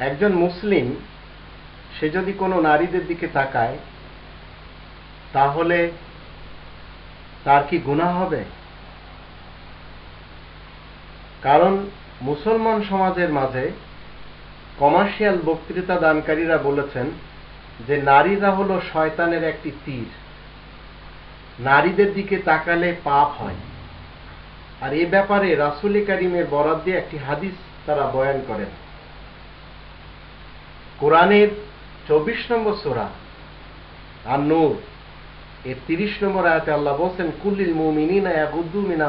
একজন মুসলিম, সে যদি কোনো নারীদের দিকে তাকায়, তাহলে তার কি গুনাহ হবে? কারণ মুসলমান সমাজের মাঝে কমার্শিয়াল বক্তৃতা দানকারীরা বলেছেন যে নারীরা হলো শয়তানের একটি তীর। নারীদের দিকে তাকালে পাপ হয়। আর এ ব্যাপারে রাসুল করিমের বরাদ দিয়ে একটি হাদিস তারা বয়ান করেন। কোরআনের চব্বিশ নম্বর সোরা আর নূর, এর তিরিশ নম্বর আয়াতে আল্লাহ বলছেন, কুল্লিল মুমিনিনা মিন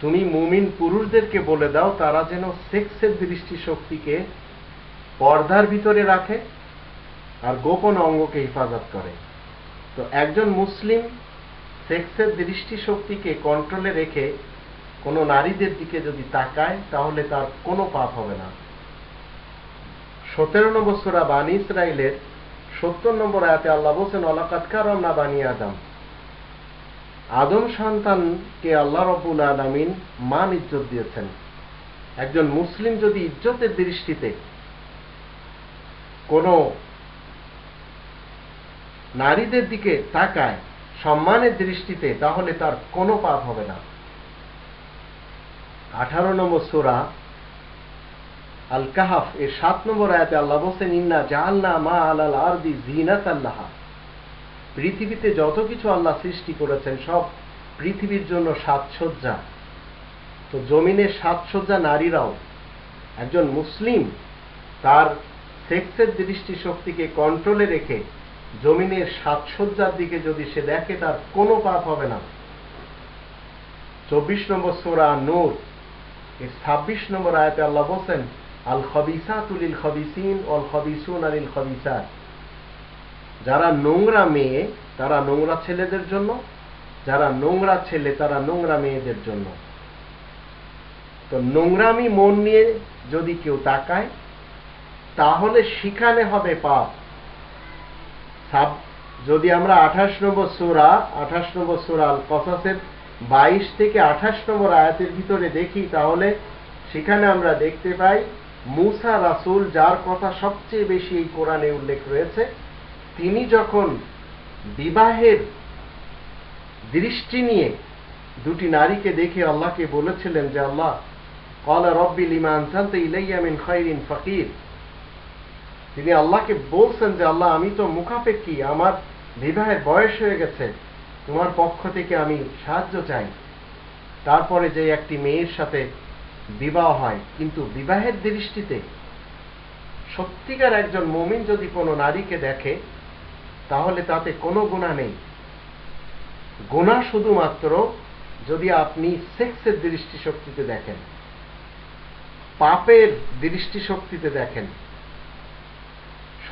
তুমি মুমিন পুরুষদেরকে বলে দাও, তারা যেন সেক্সের দৃষ্টি শক্তিকে পর্দার ভিতরে রাখে আর গোপন অঙ্গকে হেফাজত করে। তো একজন মুসলিম সেক্সের দৃষ্টি শক্তিকে কন্ট্রোলে রেখে কোনো নারীদের দিকে যদি তাকায়, তাহলে তার কোনো পাপ হবে না। সতেরো নম্বর সোরা বানী ইসরায়েলের সত্তর নম্বর আয়াতে আল্লাহ বলছেন অলাকাতকার না বানি আদম। আদম সন্তানকে আল্লাহ রবুল আলমিন মান ইজ্জত দিয়েছেন। একজন মুসলিম যদি ইজ্জতের দৃষ্টিতে কোনো নারীদের দিকে তাকায়, সম্মানের দৃষ্টিতে, তাহলে তার কোনো পাপ হবে না। আঠারো নম্বর সোরা আল কাহাফ এর সাত নম্বর আয়াতে আল্লাহ বলছেন, ইন্না জাহাল্লা মা আলাল আরদি জিনাত আল্লাহ পৃথিবীতে যত কিছু আল্লাহ সৃষ্টি করেছেন, সব পৃথিবীর জন্য সাজসজ্জা তো জমিনের সাজসজ্জা নারীরাও, একজন মুসলিম, তার সেক্সের দৃষ্টিশক্তিকে কন্ট্রোলে রেখে জমিনের সাজসজ্জার দিকে যদি সে দেখে, তার কোনো পাপ হবে না। চব্বিশ নম্বর সোরা নূর এর ছাব্বিশ নম্বর আয়াতে আল্লাহ বলছেন আল খবিসা তুলিল খবিসিন অল খবিসুন আলিল খবিসাত যারা নোংরা মেয়ে, তারা নোংরা ছেলেদের জন্য, যারা নোংরা ছেলে, তারা নোংরা মেয়েদের জন্য। তো নোংরামি মন নিয়ে যদি কেউ তাকায়, তাহলে সেখানে হবে পাপ। যদি আমরা আঠাশ নম্বর সোরা, আঠাশ নম্বর সোরা আল কসাসের বাইশ থেকে আঠাশ নম্বর আয়াতের ভিতরে দেখি, তাহলে সেখানে আমরা দেখতে পাই, মুসা রাসুল যার কথা সবচেয়ে বেশি এই কোরআনে উল্লেখ রয়েছে, তিনি যখন বিবাহের দৃষ্টি নিয়ে দুটি নারীকে দেখে আল্লাহকে বলেছিলেন যে, আল্লাহ কলা রব্বি লিমান সান্তে ইলাইয়ামিন খৈরিন ফকির। তিনি আল্লাহকে বলছেন যে, আল্লাহ, আমি তো মুখাপেক্ষী, আমার বিবাহের বয়স হয়ে গেছে, তোমার পক্ষ থেকে আমি সাহায্য চাই। তারপরে যে একটি মেয়ের সাথে বিবাহ হয়, কিন্তু বিবাহের দৃষ্টিতে সত্যিকার একজন মমিন যদি কোনো নারীকে দেখে, তাহলে তাতে কোনো গুণা নেই। গুণা শুধুমাত্র যদি আপনি সেক্সের দৃষ্টিশক্তিতে দেখেন, পাপের দৃষ্টিশক্তিতে দেখেন।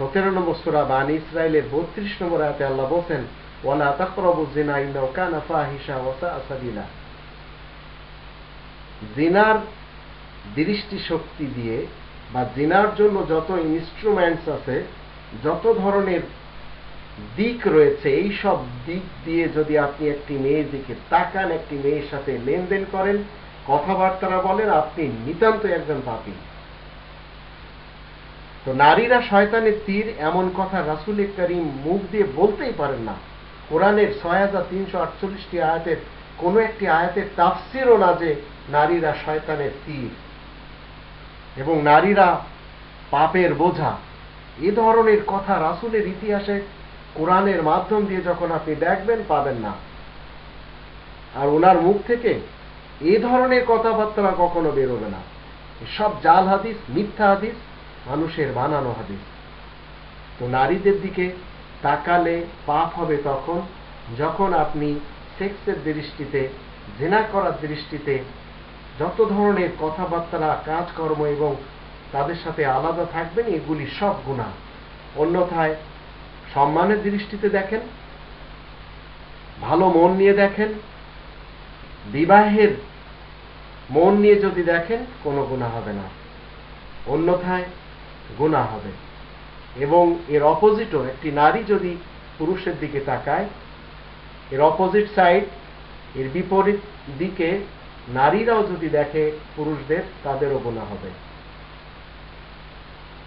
সতেরো নম্বর সুরা বান ইসরায়েলের বত্রিশ নম্বর আয়াতে আল্লাহ বলছেন, ওয়ালা জিনা কানা ফাহিশা জিনার দৃষ্টি শক্তি দিয়ে বা জিনার জন্য যত ইনস্ট্রুমেন্টস আছে, যত ধরনের দিক রয়েছে, এই সব দিক দিয়ে যদি আপনি একটি মেয়ের দিকে তাকান, একটি মেয়ের সাথে লেনদেন করেন, কথাবার্তারা বলেন, আপনি নিতান্ত একজন পাপী। তো নারীরা শয়তানের তীর এমন কথা রাসুল করিম মুখ দিয়ে বলতেই পারেন না। কোরআনের ছয় হাজার তিনশো আটচল্লিশটি আয়াতের কোনো একটি আয়াতের তাফসিরও না যে নারীরা শয়তানের তীর। এবং নারীরা পাপের বোঝা। এ ধরনের কথা রাসুলের ইতিহাসে কোরআনের মাধ্যম দিয়ে যখন আপনি দেখবেন, পাবেন না। আর ওনার মুখ থেকে এ ধরনের কথাবার্তা কখনো বেরোবে না। সব জাল হাদিস, মিথ্যা হাদিস মানুষের বানানো হাদিস তো নারীদের দিকে তাকালে পাপ হবে তখন, যখন আপনি সেক্সের দৃষ্টিতে জেনা করার দৃষ্টিতে যত ধরনের কথাবার্তা, কাজকর্ম এবং তাদের সাথে আলাদা থাকবেন, এগুলি সব গুণা অন্যথায় সম্মানের দৃষ্টিতে দেখেন, ভালো মন নিয়ে দেখেন, বিবাহের মন নিয়ে যদি দেখেন, কোনো গুণা হবে না। অন্যথায় গুণা হবে। এবং এর অপোজিটও একটি নারী যদি পুরুষের দিকে তাকায়, এর অপোজিট সাইড এর বিপরীত দিকে নারীরাও যদি দেখে পুরুষদের, তাদেরও গোনা হবে।